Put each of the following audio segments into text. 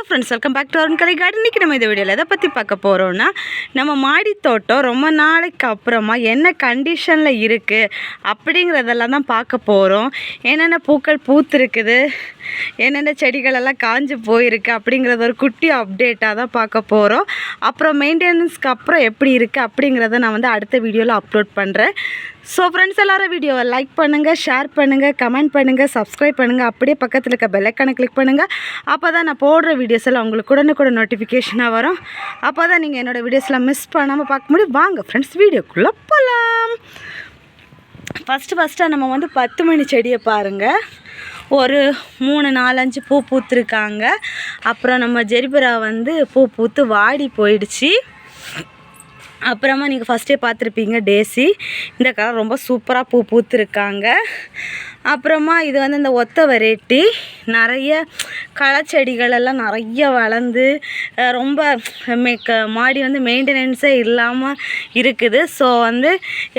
Hello friends welcome back to Arun Kalai garden இன்றைக்கி நம்ம இந்த வீடியோவில் எதை பற்றி பார்க்க போகிறோன்னா நம்ம மாடி தோட்டம் ரொம்ப நாளைக்கு அப்புறமா என்ன கண்டிஷனில் இருக்குது அப்படிங்கிறதெல்லாம் தான் பார்க்க போகிறோம் என்னென்ன பூக்கள் பூத்துருக்குது என்னென்ன செடிகளெல்லாம் காஞ்சு போயிருக்கு அப்படிங்கிறத ஒரு குட்டி அப்டேட்டாக தான் பார்க்க போகிறோம் அப்புறம் மெயின்டெனன்ஸ்க்கு அப்புறம் எப்படி இருக்குது அப்படிங்கிறத நான் வந்து அடுத்த வீடியோவில் அப்லோட் பண்ணுறேன் ஸோ ஃப்ரெண்ட்ஸ் எல்லாரும் வீடியோவை லைக் பண்ணுங்கள் ஷேர் பண்ணுங்கள் கமெண்ட் பண்ணுங்கள் சப்ஸ்கிரைப் பண்ணுங்கள் அப்படியே பக்கத்தில் இருக்க பெல்லைக்கானை கிளிக் பண்ணுங்கள் அப்போ தான் நான் போடுற வீடியோஸ் எல்லாம் உங்களுக்கு உடனுக்குடன் நோட்டிஃபிகேஷனாக வரும். அப்போ தான் நீங்கள் என்னோடய வீடியோஸ்லாம் மிஸ் பண்ணாமல் பார்க்க முடியும். வாங்க ஃப்ரெண்ட்ஸ் வீடியோக்குள்ளே போகலாம் ஃபஸ்ட்டு ஃபஸ்ட்டாக நம்ம வந்து பத்து மணி செடியை பாருங்கள் ஒரு மூணு நாலஞ்சு பூ பூத்துருக்காங்க. அப்புறம் நம்ம ஜெரிபரா வந்து பூ பூத்து வாடி போயிடுச்சு. அப்புறமா நீங்கள் ஃபஸ்ட்டே பார்த்துருப்பீங்க டேசி. இந்த கலர் ரொம்ப சூப்பராக பூ பூத்துருக்காங்க. அப்புறமா இது வந்து இந்த ஒத்த வெரைட்டி நிறைய களை செடிகளெல்லாம் நிறைய வளர்ந்து ரொம்ப மெ மாடி வந்து மெயின்டெனன்ஸே இல்லாமல் இருக்குது. ஸோ வந்து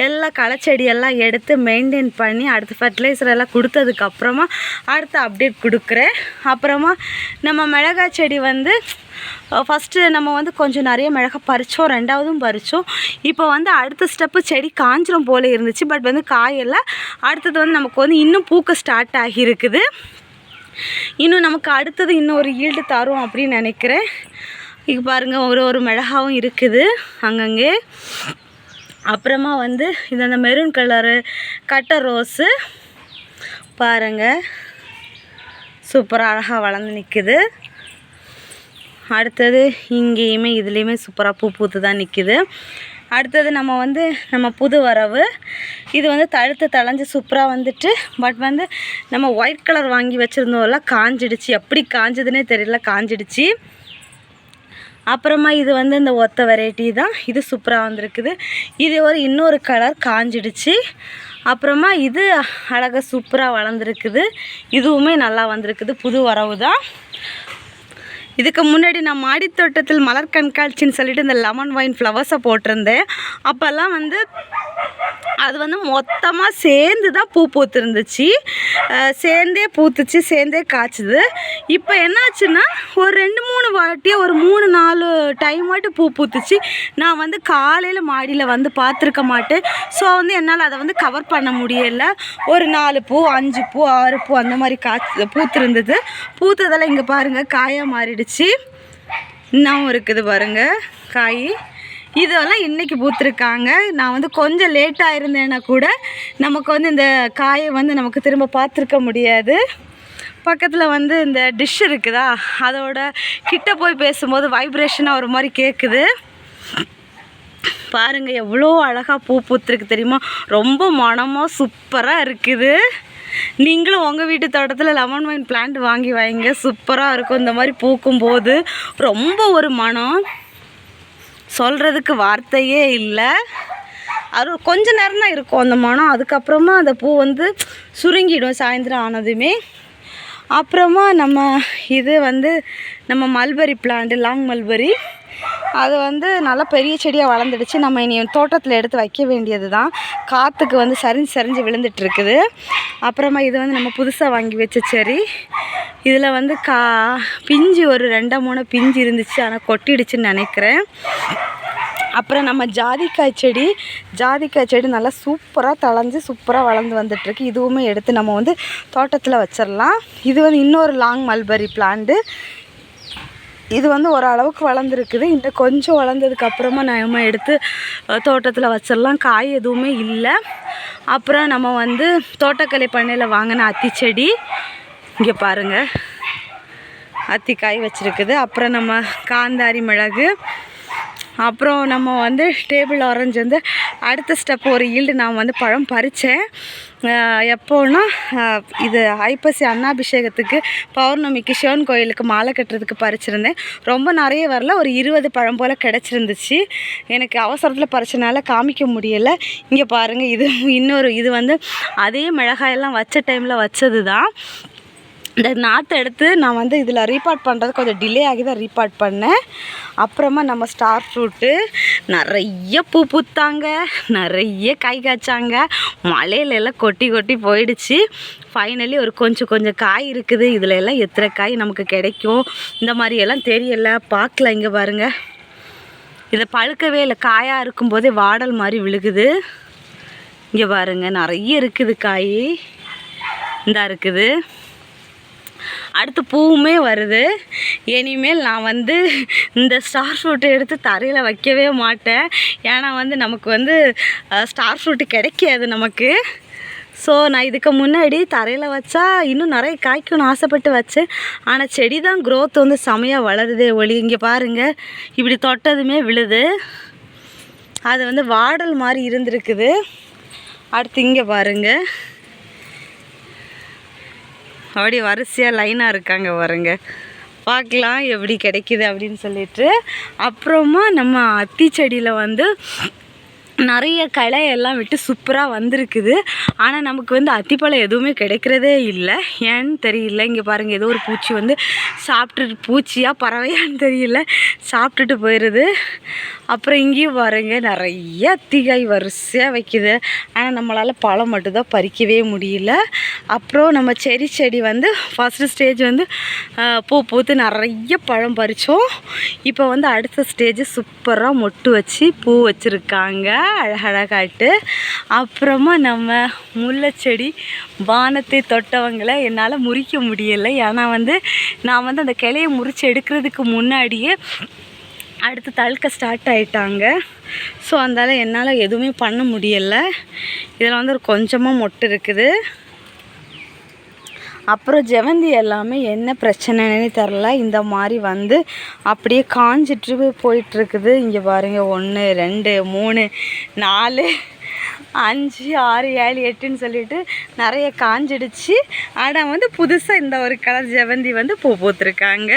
எல்லா களச்செடியெல்லாம் எடுத்து மெயின்டைன் பண்ணி அடுத்து ஃபர்டிலைசர் எல்லாம் கொடுத்ததுக்கப்புறமா அடுத்த அப்டேட் கொடுக்குறேன். அப்புறமா நம்ம மிளகாய் செடி வந்து ஃபஸ்ட்டு நம்ம வந்து கொஞ்சம் நிறைய மிளகா பறித்தோம் ரெண்டாவதும் பறித்தோம் இப்போ வந்து அடுத்த ஸ்டெப்பு செடி காஞ்சிரும் போல் இருந்துச்சு. பட் வந்து காயெல்லாம் அடுத்தது வந்து நமக்கு வந்து இன்னும் பூக்க ஸ்டார்ட் ஆகியிருக்குது. இன்னும் நமக்கு அடுத்தது இன்னும் ஒரு ஈல்டு தரும் அப்படின்னு நினைக்கிறேன். இங்கே பாருங்கள் ஒரு ஒரு மிளகாவும் இருக்குது அங்கங்கே. அப்புறமா வந்து இது அந்த மெரூன் கலரு கட்டை ரோஸு பாருங்கள் சூப்பராக அழகாக வளர்ந்து நிற்குது அடுத்தது இங்கேயுமே இதுலேயுமே சூப்பராக பூ பூத்து தான் நிற்கிது அடுத்தது நம்ம வந்து நம்ம புது வரவு. இது வந்து தழுத்து தளைஞ்சு சூப்பராக வந்துட்டு பட் வந்து நம்ம ஒயிட் கலர் வாங்கி வச்சுருந்தோம்ல காஞ்சிடுச்சு. எப்படி காஞ்சதுன்னே தெரியல காஞ்சிடுச்சு. அப்புறமா இது வந்து இந்த ஒத்த வெரைட்டி தான். இது சூப்பராக வந்திருக்குது. இது ஒரு இன்னொரு கலர் காஞ்சிடுச்சு. அப்புறமா இது அழகாக சூப்பராக வளர்ந்துருக்குது. இதுவுமே நல்லா வந்திருக்குது. புது வரவு தான். இதுக்கு முன்னாடி நான் மாடித்தோட்டத்தில் மலர் கண்காட்சின்னு சொல்லிட்டு இந்த லெமன் ஒயின் ஃப்ளவர்ஸை போட்டிருந்தேன். அப்போல்லாம் வந்து அது வந்து மொத்தமாக சேர்ந்து தான் பூ பூத்துருந்துச்சு. சேர்ந்தே பூத்துச்சு சேர்ந்தே காய்ச்சுது. இப்போ என்னாச்சுன்னா ஒரு ரெண்டு மூணு வாட்டி ஒரு மூணு நாலு டைம் மட்டும் பூ பூத்துச்சு. நான் வந்து காலையில் மாடியில் வந்து பார்த்துருக்க மாட்டேன். ஸோ வந்து என்னால் அதை வந்து கவர் பண்ண முடியலை. ஒரு நாலு பூ அஞ்சு பூ ஆறு பூ அந்த மாதிரி காய்ச்சி பூத்துருந்தது. பூத்ததெல்லாம் இங்கே பாருங்கள் காயாக மாறிடுச்சு. இன்னும் இருக்குது பாருங்கள் காய். இதெல்லாம் இன்றைக்கி பூத்துருக்காங்க. நான் வந்து கொஞ்சம் லேட்டாக இருந்தேன்னா கூட நமக்கு வந்து இந்த காயை வந்து நமக்கு திரும்ப பார்த்துருக்க முடியாது. பக்கத்தில் வந்து இந்த டிஷ் இருக்குதா? அதோட கிட்ட போய் பேசும்போது வைப்ரேஷனாக ஒரு மாதிரி கேட்குது பாருங்கள் எவ்வளோ அழகாக பூ பூத்துருக்கு தெரியுமா? ரொம்ப மனமாக சூப்பராக இருக்குது. நீங்களும் உங்கள் வீட்டு தோட்டத்தில் லெமன் வைன் பிளான்ட் வாங்கி வைங்க. சூப்பராக இருக்கும் இந்த மாதிரி பூக்கும் போது ரொம்ப ஒரு மனம். சொல்கிறதுக்கு வார்த்தையே இல்லை. அது கொஞ்ச நேரம் தான் இருக்கும் அந்த மனம். அதுக்கப்புறமா அந்த பூ வந்து சுருங்கிடும் சாயந்தரம் ஆனதுமே. அப்புறமா நம்ம இது வந்து நம்ம மல்பரி பிளான்ட் லாங் மல்பரி அது வந்து நல்லா பெரிய செடியாக வளர்ந்துடுச்சு. நம்ம இனி தோட்டத்தில் எடுத்து வைக்க வேண்டியது தான் காற்றுக்கு வந்து சரிஞ்சு சரிஞ்சு விழுந்துட்டு இருக்குது அப்புறமா இது வந்து நம்ம புதுசாக வாங்கி வச்ச செடி. இதில் வந்து கா பிஞ்சு ஒரு ரெண்டோ மூணு பிஞ்சு இருந்துச்சு. ஆனால் கொட்டிடுச்சுன்னு நினைக்கிறேன். அப்புறம் நம்ம ஜாதிக்காய் செடி. ஜாதிக்காய் செடி நல்லா சூப்பராக தளைஞ்சு சூப்பராக வளர்ந்து வந்துட்டுருக்கு. இதுவுமே எடுத்து நம்ம வந்து தோட்டத்தில் வச்சிடலாம் இது வந்து இன்னொரு லாங் மல்பரி பிளான்ட்டு இது வந்து ஓரளவுக்கு வளர்ந்துருக்குது. இன்னும் கொஞ்சம் வளர்ந்ததுக்கு அப்புறமா நம்ம எடுத்து தோட்டத்தில் வச்சிடலாம் காய் எதுவுமே இல்லை. அப்புறம் நம்ம வந்து தோட்டக்கலை பண்ணையில் வாங்கின அத்தி செடி இங்கே பாருங்கள் அத்தி காய் வச்சுருக்குது. அப்புறம் நம்ம காந்தாரி மிளகு அப்புறம் நம்ம வந்து டேபிள் ஆரஞ்சு வந்து அடுத்த ஸ்டெப் ஒரு ஈல்டு நான் வந்து பழம் பறித்தேன் எப்போன்னா இது ஐப்பசி அன்னாபிஷேகத்துக்கு பௌர்ணமிக்கு சிவன் கோயிலுக்கு மாலை கட்டுறதுக்கு பறிச்சிருந்தேன். ரொம்ப நிறைய வரல ஒரு இருபது பழம் போல் கிடச்சிருந்துச்சு. எனக்கு அவசரத்தில் பறிச்சனால காமிக்க முடியலை. இங்கே பாருங்கள் இது இன்னொரு இது வந்து அதே மிளகாயெல்லாம் வச்ச டைமில் வச்சது தான் இந்த நாற்று எடுத்து நான் வந்து இதில் ரீபார்ட் பண்ணுறது கொஞ்சம் டிலே ஆகி தான் ரீபார்ட் பண்ணேன். அப்புறமா நம்ம ஸ்டார் ஃப்ரூட்டு நிறைய பூ பூத்தாங்க நிறைய காய் காய்ச்சாங்க. மலையில எல்லாம் கொட்டி கொட்டி போயிடுச்சு. ஃபைனலி ஒரு கொஞ்சம் கொஞ்சம் காய் இருக்குது. இதில் எல்லாம் எத்தனை காய் நமக்கு கிடைக்கும்? இந்த மாதிரி எல்லாம் தெரியல. பார்க்கல இங்கே பாருங்கள் இதை பழுக்கவே இல்லை. காயாக இருக்கும்போதே வாடல் மாதிரி விழுகுது. இங்கே பாருங்க நிறைய இருக்குது காய். இந்தா இருக்குது. அடுத்து பூவுமே வருது. இனிமேல் நான் வந்து இந்த ஸ்டார் ஃப்ரூட்டை எடுத்து தரையில் வைக்கவே மாட்டேன். ஏன்னா வந்து நமக்கு வந்து ஸ்டார் ஃப்ரூட்டு கிடைக்காது நமக்கு. ஸோ நான் இதுக்கு முன்னாடி தரையில் வச்சா இன்னும் நிறைய காய்க்கும்னு ஆசைப்பட்டு வச்சேன். ஆனால் செடி தான் க்ரோத் வந்து செமையாக வளருதே ஒளி. இங்கே பாருங்கள் இப்படி தொட்டதுமே விழுது. அது வந்து வாடல் மாதிரி இருந்திருக்குது. அடுத்து இங்கே பாருங்கள் அப்படி வரிசையாக லைனாக இருக்காங்க பாருங்க. பார்க்கலாம் எப்படி கிடைக்குது அப்படின்னு சொல்லிட்டு. அப்புறமா நம்ம அத்தி செடியில் வந்து நிறைய களை எல்லாம் விட்டு சூப்பராக வந்திருக்குது. ஆனால் நமக்கு வந்து அத்திப்பழம் எதுவுமே கிடைக்கிறதே இல்லை. ஏன்னு தெரியல. இங்கே பாருங்கள் ஏதோ ஒரு பூச்சி வந்து சாப்பிட்டுட்டு பூச்சியாக பறவையான்னு தெரியல. சாப்பிட்டுட்டு போயிடுது அப்புறம் இங்கேயும் பாருங்க நிறைய அத்திக்காய் வரிசையாக வைக்குது. ஆனால் நம்மளால் பழம் மட்டும்தான் பறிக்கவே முடியல. அப்புறம் நம்ம செரி செடி வந்து ஃபஸ்ட்டு ஸ்டேஜ் வந்து பூ பூத்து நிறைய பழம் பறித்தோம் இப்போ வந்து அடுத்த ஸ்டேஜ் சூப்பராக மொட்டு வச்சு பூ வச்சுருக்காங்க அழகழகாட்டு அப்புறமா நம்ம முல்லைச்செடி வானத்தை தொட்டவங்களை என்னால் முறிக்க முடியலை. ஏன்னா வந்து நான் வந்து அந்த கிளையை முறித்து எடுக்கிறதுக்கு முன்னாடியே அடுத்து தழுக்க ஸ்டார்ட் ஆகிட்டாங்க ஸோ அதனால் என்னால் எதுவுமே பண்ண முடியலை. இதில் வந்து ஒரு கொஞ்சமாக மொட்டு இருக்குது. அப்புறம் ஜெவந்தி எல்லாமே என்ன பிரச்சனைன்னு தெரில இந்த மாதிரி வந்து அப்படியே காஞ்சிட்டு போயிட்டுருக்குது. இங்கே பாருங்கள் ஒன்று ரெண்டு மூணு நாலு அஞ்சு ஆறு ஏழு எட்டுன்னு சொல்லிட்டு நிறைய காஞ்சிடுச்சு. ஆனால் வந்து புதுசாக இந்த ஒரு கலர் ஜெவந்தி வந்து பூ பூத்துருக்காங்க.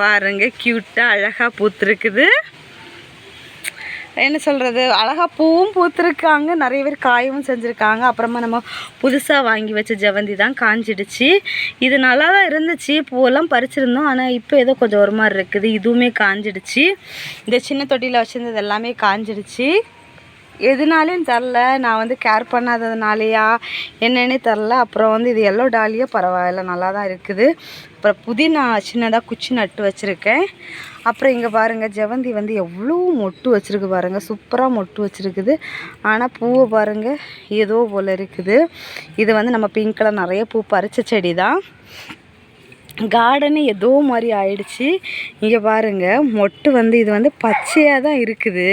பாருங்க க்யூட்டாக அழகாக பூத்துருக்குது. என்ன சொல்கிறது அழகாக பூவும் பூத்துருக்காங்க. நிறைய பேர் காயவும் செஞ்சுருக்காங்க. அப்புறமா நம்ம புதுசாக வாங்கி வச்ச ஜெவந்தி தான் காஞ்சிடுச்சு. இது நல்லா தான் இருந்துச்சு பூவெல்லாம் பறிச்சிருந்தோம். ஆனால் இப்போ ஏதோ கொஞ்சம் ஒரு மாதிரி இருக்குது. இதுவுமே காஞ்சிடுச்சு. இந்த சின்ன தொட்டியில் வச்சுருந்தது எல்லாமே காஞ்சிடுச்சு. எதுனாலையும் தெரில. நான் வந்து கேர் பண்ணாததுனாலையா என்னன்னே தெரில. அப்புறம் வந்து இது எல்லோ டாலியா பரவாயில்ல நல்லா தான் இருக்குது. அப்புறம் புதினா சின்னதாக குச்சி நட்டு வச்சுருக்கேன். அப்புறம் இங்கே பாருங்கள் ஜெவந்தி வந்து எவ்வளோ மொட்டு வச்சுருக்கு பாருங்கள் சூப்பராக மொட்டு வச்சுருக்குது. ஆனால் பூவை பாருங்கள் ஏதோ போல் இருக்குது. இது வந்து நம்ம பிங்க் கலர் நிறைய பூ பறித்த செடி தான் கார்டனு ஏதோ மாதிரி ஆயிடுச்சு. இங்கே பாருங்க மொட்டு வந்து இது வந்து பச்சையாக தான் இருக்குது.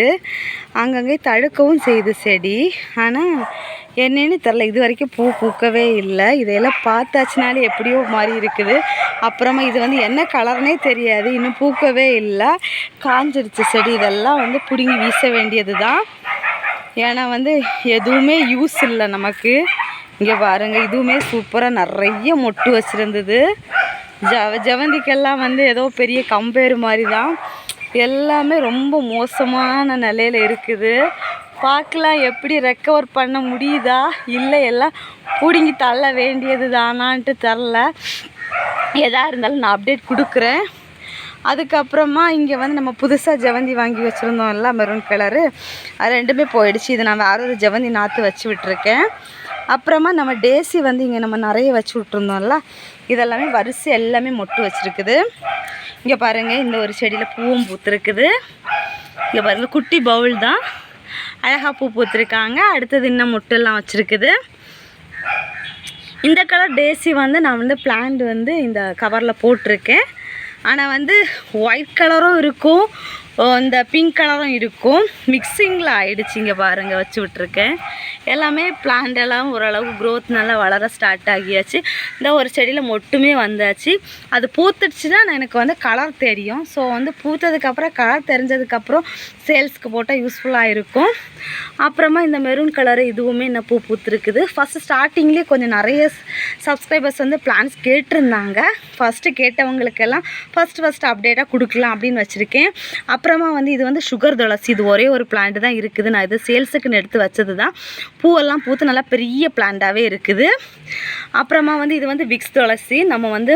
அங்கங்கே தழுக்கவும் செய்யுது செடி. ஆனால் என்னன்னு தெரில இது வரைக்கும் பூ பூக்கவே இல்லை. இதையெல்லாம் பார்த்தாச்சுனாலே எப்படியோ மாதிரி இருக்குது. அப்புறமா இது வந்து என்ன கலர்னே தெரியாது இன்னும் பூக்கவே இல்லை. காஞ்சிருச்சு செடி இதெல்லாம் வந்து பிடுங்கி வீச வேண்டியது தான் ஏன்னா வந்து எதுவுமே யூஸ் இல்லை நமக்கு. இங்கே பாருங்கள் இதுவுமே சூப்பராக நிறைய மொட்டு வச்சுருந்தது. ஜ ஜவந்திக்கெல்லாம் வந்து ஏதோ பெரிய கம்பேர் மாதிரி தான் எல்லாமே ரொம்ப மோசமான நிலையில் இருக்குது. பார்க்கலாம் எப்படி ரெக்கவர் பண்ண முடியுதா? இல்லை எல்லாம் பிடுங்கி தள்ள வேண்டியது தானான்ட்டு தரல. எதாக இருந்தாலும் நான் அப்டேட் கொடுக்குறேன். அதுக்கப்புறமா இங்கே வந்து நம்ம புதுசாக ஜெவந்தி வாங்கி வச்சுருந்தோம்ல மெரூன் கலரு அது ரெண்டுமே போயிடுச்சு. இது நான் வேற ஒரு ஜெவந்தி நாற்று வச்சு விட்டுருக்கேன். அப்புறமா நம்ம டேசி வந்து இங்கே நம்ம நிறைய வச்சு விட்ருந்தோம்ல இதெல்லாமே வரிசை எல்லாமே மொட்டு வச்சுருக்குது. இங்கே பாருங்கள் இந்த ஒரு செடியில் பூவும் பூத்துருக்குது. இங்கே பாருங்கள் குட்டி பவுல் தான். அழகாக பூ பூத்துருக்காங்க. அடுத்தது இன்னும் மொட்டெல்லாம் வச்சுருக்குது. இந்த கலர் டேசி வந்து நான் வந்து பிளான்ட் வந்து இந்த கவரில் போட்டிருக்கேன். ஆனால் வந்து ஒயிட் கலரும் இருக்கும். இந்த பிங்க் கலரும் இருக்கும். மிக்சிங்கில் ஆயிடுச்சு இங்கே பாருங்கள் வச்சு விட்ருக்கேன் எல்லாமே பிளான்ட் எல்லாம் ஓரளவுக்கு க்ரோத் நல்லா வளர ஸ்டார்ட் ஆகியாச்சு. இந்த ஒரு செடியில் மொட்டுமே வந்தாச்சு. அது பூத்துடுச்சுன்னா எனக்கு வந்து கலர் தெரியும். ஸோ வந்து பூத்ததுக்கப்புறம் கலர் தெரிஞ்சதுக்கப்புறம் சேல்ஸ்க்கு போட்டால் யூஸ்ஃபுல்லாக இருக்கும். அப்புறமா இந்த மெரூன் கலரு இதுவுமே என்ன பூ பூத்துருக்குது. ஃபஸ்ட்டு ஸ்டார்டிங்லேயே கொஞ்சம் நிறைய சப்ஸ்கிரைபர்ஸ் வந்து பிளான்ஸ் கேட்டிருந்தாங்க. ஃபஸ்ட்டு கேட்டவங்களுக்கெல்லாம் ஃபஸ்ட்டு ஃபஸ்ட்டு அப்டேட்டாக கொடுக்கலாம் அப்படின்னு வச்சுருக்கேன். அப்புறமா வந்து இது வந்து சுகர் துளசி இது ஒரே ஒரு பிளான்ட் தான் இருக்குது. நான் இது சேல்ஸுக்குன்னு எடுத்து வச்சது தான் பூவெல்லாம் பூத்து நல்லா பெரிய பிளான்ட்டாகவே இருக்குது. அப்புறமா வந்து இது வந்து விக்ஸ் துளசி. நம்ம வந்து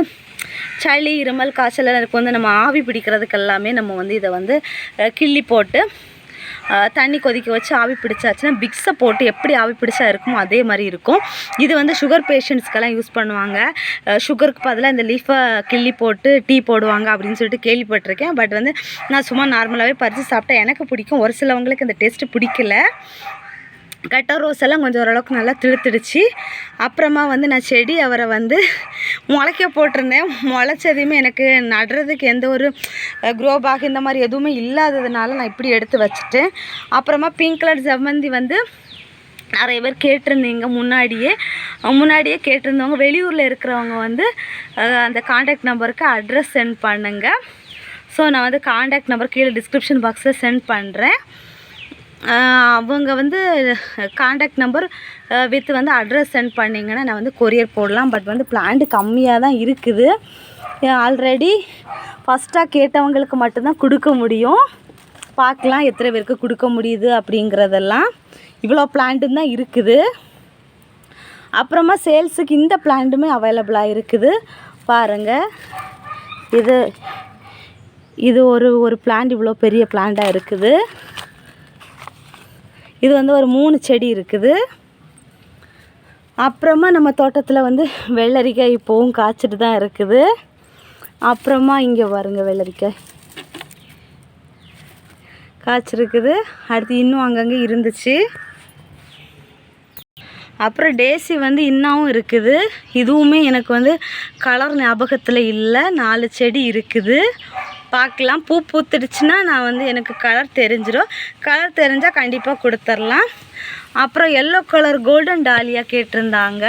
சளி இருமல் காய்ச்சல் எனக்கு வந்து நம்ம ஆவி பிடிக்கிறதுக்கு எல்லாமே நம்ம வந்து இதை வந்து கிள்ளி போட்டு தண்ணி கொதிக்க வச்சு ஆவி பிடிச்சாச்சுன்னா பிக்ஸை போட்டு எப்படி ஆவி பிடிச்சா இருக்குமோ அதே மாதிரி இருக்கும். இது வந்து சுகர் பேஷண்ட்ஸ்க்கெல்லாம் யூஸ் பண்ணுவாங்க. சுகருக்கு பதிலாக இந்த லீஃபை கிள்ளி போட்டு டீ போடுவாங்க அப்படின்னு சொல்லிட்டு கேள்விப்பட்டிருக்கேன். பட் வந்து நான் சும்மா நார்மலாகவே பறித்து சாப்பிட்டா எனக்கு பிடிக்கும். ஒரு சிலவங்களுக்கு இந்த டேஸ்ட்டு பிடிக்கல. கட்ட ரோஸ் எல்லாம் கொஞ்சம் ஓரளவுக்கு நல்லா திழுத்துடுச்சு. அப்புறமா வந்து நான் செடி அவரை வந்து முளைக்க போட்டிருந்தேன். முளைச்சதையுமே எனக்கு நடுறதுக்கு எந்த ஒரு க்ரோ பேக் இந்த மாதிரி எதுவுமே இல்லாததுனால நான் இப்படி எடுத்து வச்சுட்டேன். அப்புறமா பிங்க் கலர் செவ்வந்தி வந்து நிறைய பேர் கேட்டிருந்தீங்க முன்னாடியே. முன்னாடியே கேட்டிருந்தவங்க வெளியூரில் இருக்கிறவங்க வந்து அந்த காண்டாக்ட் நம்பருக்கு அட்ரஸ் சென்ட் பண்ணுங்கள் ஸோ நான் வந்து காண்டாக்ட் நம்பர் கீழே டிஸ்கிரிப்ஷன் பாக்ஸில் சென்ட் பண்ணுறேன் அவங்க வந்து காண்டாக்ட் நம்பர் வித் வந்து அட்ரஸ் சென்ட் பண்ணிங்கன்னா நான் வந்து கொரியர் போடலாம். பட் வந்து பிளான்ட் கம்மியாக தான் இருக்குது. ஆல்ரெடி ஃபஸ்ட்டாக கேட்டவங்களுக்கு மட்டும்தான் கொடுக்க முடியும். பார்க்கலாம் எத்தனை பேருக்கு கொடுக்க முடியுது அப்படிங்கிறதெல்லாம். இவ்வளோ பிளான்ட்டு தான் இருக்குது. அப்புறமா சேல்ஸுக்கு இந்த பிளான்ட்டுமே அவைலபிளாக இருக்குது. பாருங்கள் இது இது ஒரு ஒரு பிளான்ட் இவ்வளோ பெரிய பிளான்ட்டாக இருக்குது. இது வந்து ஒரு மூணு செடி இருக்குது. அப்புறமா நம்ம தோட்டத்தில் வந்து வெள்ளரிக்காய் இப்போவும் காய்ச்சிட்டு தான் இருக்குது. அப்புறமா இங்கே பாருங்க வெள்ளரிக்காய். காய்ச்சிருக்குது. அடுத்து இன்னும் அங்கங்கே இருந்துச்சு. அப்புறம் டேசி வந்து இன்னமும் இருக்குது. இதுவுமே எனக்கு வந்து கலர் ஞாபகத்தில் இல்லை. நாலு செடி இருக்குது. பார்க்கலாம். பூ பூத்துடுச்சுன்னா நான் வந்து எனக்கு கலர் தெரிஞ்சிடும் கலர் தெரிஞ்சால் கண்டிப்பாக கொடுத்துர்லாம். அப்புறம் எல்லோ கலர் கோல்டன் டாலியா கேட்டிருந்தாங்க.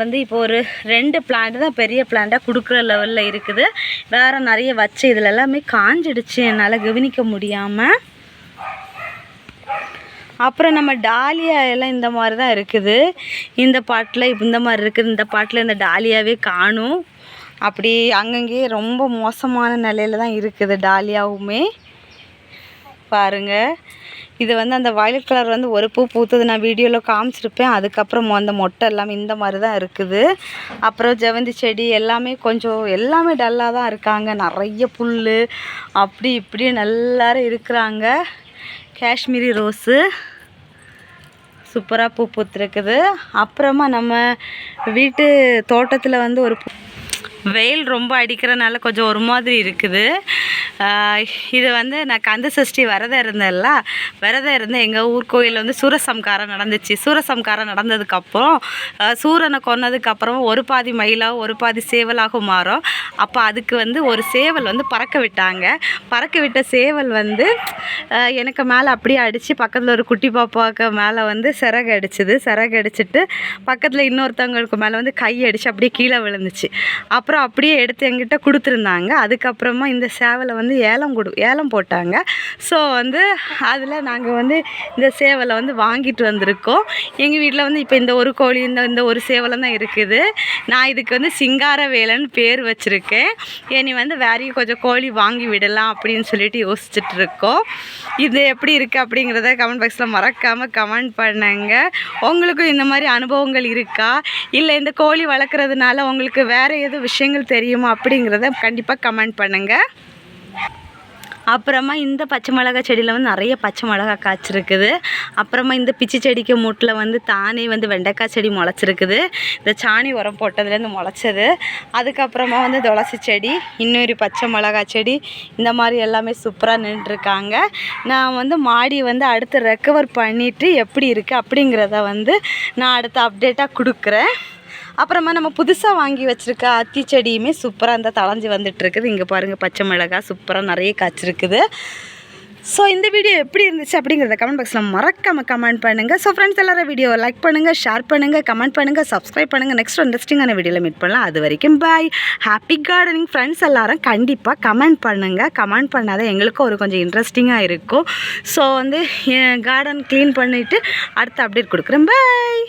வந்து இப்போ ஒரு ரெண்டு பிளான்ட் தான் பெரிய பிளான்ட்டாக கொடுக்குற லெவலில் இருக்குது. வேறு நிறைய வச்சு இதில் எல்லாமே காஞ்சிடுச்சு. என்னால் கவனிக்க முடியாமல் அப்புறம் நம்ம டாலியா எல்லாம் இந்த மாதிரி தான் இருக்குது. இந்த பாட்டில் இந்த மாதிரி இருக்குது. இந்த பாட்டில் இந்த டாலியாவே காணும். அப்படி அங்கங்கேயே ரொம்ப மோசமான நிலையில தான் இருக்குது டாலியாவுமே. பாருங்க. இது வந்து அந்த வயலட் கலர் வந்து ஒரு பூ பூத்தது. நான் வீடியோவில் காமிச்சிருப்பேன். அதுக்கப்புறம் அந்த மொட்டை எல்லாமே இந்த மாதிரி தான் இருக்குது. அப்புறம் ஜெவந்தி செடி எல்லாமே கொஞ்சம் எல்லாமே டல்லாக தான் இருக்காங்க. நிறைய புல் அப்படி இப்படி நல்லாரும் இருக்கிறாங்க. காஷ்மீரி ரோஸு. சூப்பராக பூ பூத்துருக்குது. அப்புறமா நம்ம வீட்டு தோட்டத்தில் வந்து ஒரு பூ- வெயில் ரொம்ப அடிக்கிறனால கொஞ்சம் ஒரு மாதிரி இருக்குது. இது வந்து நான் கந்த சஷ்டி விரதம் இருந்தேன்ல விரதம் இருந்து எங்கள் ஊர் கோயிலில் வந்து சூரசம்காரம் நடந்துச்சு. சூரசம்காரம் நடந்ததுக்கப்புறம் சூரனை கொன்னதுக்கப்புறம் ஒரு பாதி மயிலாக ஒரு பாதி சேவலாக மாறும். அப்போ அதுக்கு வந்து ஒரு சேவல் வந்து பறக்க விட்டாங்க. பறக்க விட்ட சேவல் வந்து எனக்கு மேலே அப்படியே அடித்து பக்கத்தில் ஒரு குட்டி பாப்பாவுக்கு மேலே வந்து சிறகு அடிச்சுது. சிறகு அடிச்சுட்டு பக்கத்தில் இன்னொருத்தவங்களுக்கு மேலே வந்து கை அடித்து அப்படியே கீழே விழுந்துச்சு. அப்புறம் அப்படியே எடுத்து எங்கிட்ட கொடுத்துருந்தாங்க. அதுக்கப்புறமா இந்த சேவலை வந்து ஏலம் கொடு ஏலம் போட்டாங்க. ஸோ வந்து அதில் நாங்கள் வந்து இந்த சேவலை வந்து வாங்கிட்டு வந்திருக்கோம். எங்கள் வீட்டில் வந்து இப்போ இந்த ஒரு கோழி இந்த இந்த ஒரு சேவலம் தான் இருக்குது. நான் இதுக்கு வந்து சிங்கார வேலைன்னு பேர் வச்சுருக்கேன். இனி வந்து வேறையும் கொஞ்சம் கோழி வாங்கி விடலாம் அப்படின்னு சொல்லிட்டு யோசிச்சுட்டு இருக்கோம். இது எப்படி இருக்குது அப்படிங்கிறத கமெண்ட் பாக்ஸில் மறக்காமல் கமெண்ட் பண்ணுங்க. உங்களுக்கும் இந்த மாதிரி அனுபவங்கள் இருக்கா? இல்லை இந்த கோழி வளர்க்குறதுனால உங்களுக்கு வேறு எதுவும் விஷயங்கள் தெரியுமா அப்படிங்கிறத கண்டிப்பாக கமெண்ட் பண்ணுங்கள் அப்புறமா இந்த பச்சை மிளகா செடியில் வந்து நிறைய பச்சை மிளகா காய்ச்சிருக்குது. அப்புறமா இந்த பிச்சி செடிக்கு மூட்டில் வந்து தானே வந்து வெண்டைக்காய் செடி முளைச்சிருக்குது. இந்த சாணி உரம் போட்டதுலேருந்து முளைச்சது. அதுக்கப்புறமா வந்து துளசி செடி இன்னொரு பச்சை மிளகா செடி இந்த மாதிரி எல்லாமே சூப்பராக நின்றுருக்காங்க. நான் வந்து மாடி வந்து அடுத்து ரெக்கவர் பண்ணிவிட்டு எப்படி இருக்குது அப்படிங்கிறத வந்து நான் அடுத்த அப்டேட்டாக கொடுக்குறேன். அப்புறமா நம்ம புதுசாக வாங்கி வச்சுருக்க அத்தி செடியுமே சூப்பராக இந்த தளைஞ்சு வந்துட்டு இருக்குது. இங்கே பாருங்கள் பச்சை மிளகாய் சூப்பராக நிறைய காய்ச்சிருக்குது. ஸோ இந்த வீடியோ எப்படி இருந்துச்சு அப்படிங்கிறத கமெண்ட் பாக்ஸில் மறக்காம கமெண்ட் பண்ணுங்கள் ஸோ ஃப்ரெண்ட்ஸ் எல்லாரும் வீடியோ லைக் பண்ணுங்கள் ஷேர் பண்ணுங்கள் கமெண்ட் பண்ணுங்கள் சப்ஸ்கிரைப் பண்ணுங்கள் நெக்ஸ்ட் இன்ட்ரெஸ்டிங்கான வீடியோவில் மீட் பண்ணலாம். அது வரைக்கும் பாய் ஹாப்பி கார்டனிங் ஃப்ரெண்ட்ஸ் எல்லாரும் கண்டிப்பாக கமெண்ட் பண்ணுங்கள் கமெண்ட் பண்ணாத எங்களுக்கும் ஒரு கொஞ்சம் இன்ட்ரெஸ்டிங்காக இருக்கும். ஸோ வந்து கார்டன் க்ளீன் பண்ணிவிட்டு அடுத்த அப்டேட் கொடுக்குறேன். பாய்